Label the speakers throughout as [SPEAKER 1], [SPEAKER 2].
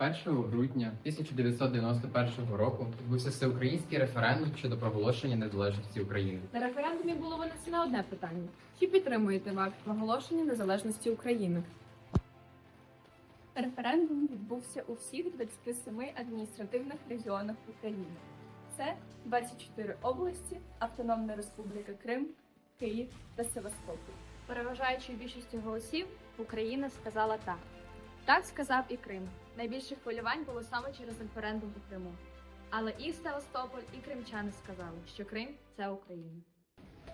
[SPEAKER 1] 1 грудня 1991 року відбувся всеукраїнський референдум щодо проголошення незалежності України.
[SPEAKER 2] На референдумі було винесено одне питання: чи підтримуєте ви акт проголошення незалежності України?
[SPEAKER 3] Референдум відбувся у всіх 27 адміністративних регіонах України. Це 24 області, Автономна Республіка Крим, Київ та Севастополь.
[SPEAKER 4] Переважаючою більшістю голосів Україна сказала так. Так сказав і Крим. Найбільше хвилювань було саме через референдум у Криму. Але і Севастополь, і кримчани сказали, що Крим це Україна.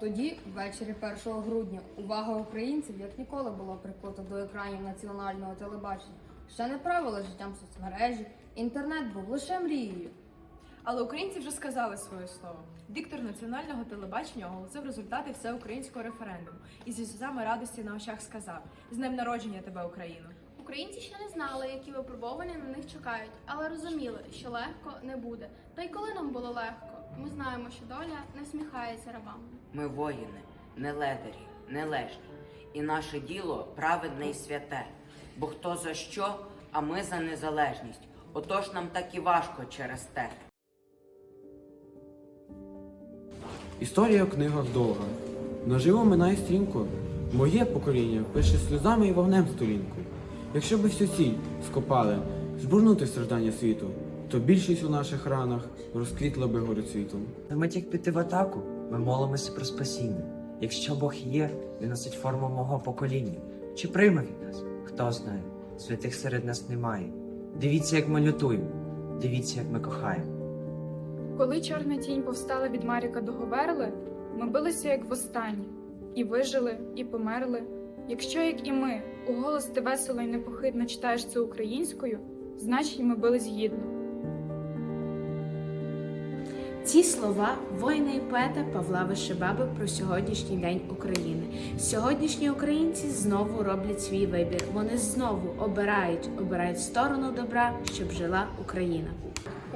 [SPEAKER 5] Тоді, ввечері 1 грудня, увага українців як ніколи була прикута до екранів національного телебачення. Ще не правила життям соцмережі, інтернет був лише мрією.
[SPEAKER 6] Але українці вже сказали своє слово. Диктор національного телебачення оголосив результати всеукраїнського референдуму і зі сльозами радості на очах сказав: з днем народження тебе, Україно!
[SPEAKER 7] Українці ще не знали, які випробування на них чекають, але розуміли, що легко не буде. Та й коли нам було легко, ми знаємо, що доля не сміхається рабам.
[SPEAKER 8] Ми воїни, не ледарі, не лежні. І наше діло праведне і святе. Бо хто за що, а ми за незалежність. Отож нам так і важко через те.
[SPEAKER 9] Історія в книгах довга. Наживо минає стрімко. Моє покоління пише сльозами і вогнем сторінку. Якщо би всю ціль скопали, збурнути страждання світу, то більшість у наших ранах розквітла би горецвітом.
[SPEAKER 10] На мить як піти в атаку, ми молимося про спасіння. Якщо Бог є, він носить форму мого покоління. Чи прийме він нас? Хто знає? Святих серед нас немає. Дивіться, як ми лютуємо, дивіться, як ми кохаємо.
[SPEAKER 11] Коли чорна тінь повстала від Маріка до Говерли, ми билися як востаннє, і вижили, і померли. Якщо, як і ми, у голос ти весело і непохитно читаєш це українською, значить ми бились гідно.
[SPEAKER 12] Ці слова воїна і поета Павла Вишибаби про сьогоднішній день України. Сьогоднішні українці знову роблять свій вибір. Вони знову обирають, обирають сторону добра, щоб жила Україна.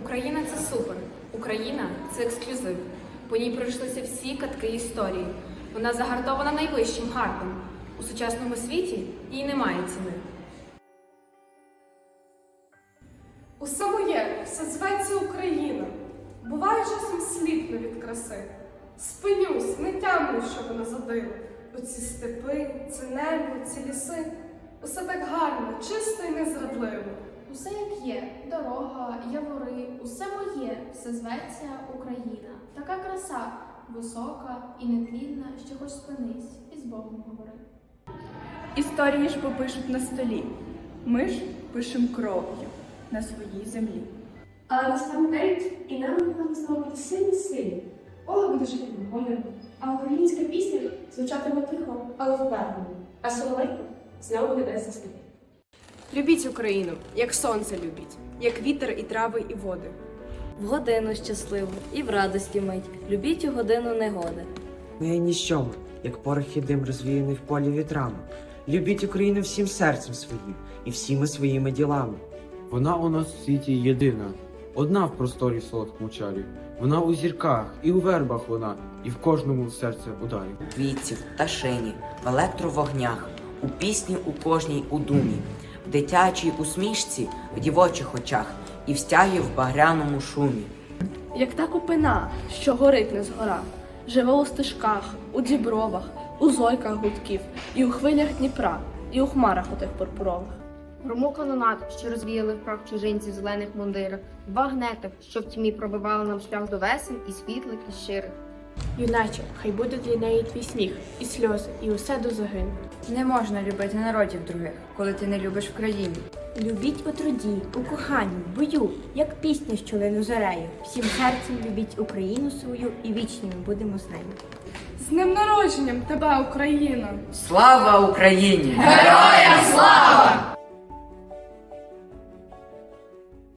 [SPEAKER 2] Україна це супер. Україна це ексклюзив. По ній пройшлися всі катки історії. Вона загартована найвищим гардом. У сучасному світі їй немає ціни.
[SPEAKER 3] Усе моє, все зветься Україна. Буває часом сліпну від краси. Спинюсь, не тямлю, що мене задили. Оці степи, це небо, ці ліси. Усе так гарно, чисто і незрадливо.
[SPEAKER 7] Усе як є, дорога, явори, усе моє, все зветься Україна. Така краса, висока і нетлінна, що хоч спинись і з Богом говори.
[SPEAKER 3] Історії ж попишуть на столі. Ми ж пишем кров'ю на своїй землі.
[SPEAKER 13] Але настане день, і нам нам знову бути сильні сильні. Оля буде жити вогонем, а українська пісня звучатиме тихо, але впевнено. А соловейко знову веде за слід.
[SPEAKER 6] Любіть Україну, як сонце любіть, як вітер і трави, і води.
[SPEAKER 14] В годину щасливу і в радості мить. Любіть у годину негоди.
[SPEAKER 10] Ми ніщо, як порох і дим розвіяний в полі вітрами. Любіть Україну всім серцем своїм і всіми своїми ділами.
[SPEAKER 9] Вона у нас в світі єдина, одна в просторі солодкому чарі. Вона у зірках, і у вербах вона, і в кожному серце ударі.
[SPEAKER 8] У квітці, в пташині, в електровогнях, у пісні у кожній у думі, в дитячій усмішці, в дівочих очах і в стягі в багряному шумі.
[SPEAKER 3] Як та купина, що горить не згора, живе у стежках, у дібровах, у зойках гудків, і у хвилях Дніпра, і у хмарах отих пурпурових.
[SPEAKER 4] Грому канонат, що розвіяли в прах чужинців в зелених мундирах, багнетах, що в тьмі пробивали нам шлях до весен і світлих, і щирих.
[SPEAKER 13] Юначе, хай буде для неї твій сніг, і сльози, і усе до загину.
[SPEAKER 5] Не можна любити народів других, коли ти не любиш в країні.
[SPEAKER 12] Любіть у труді, у коханні, в бою, як пісня, що лину зарею. Всім серцем любіть Україну свою і вічними будемо з нею.
[SPEAKER 3] З ним народженням тебе, Україна!
[SPEAKER 8] Слава Україні!
[SPEAKER 3] Героям слава!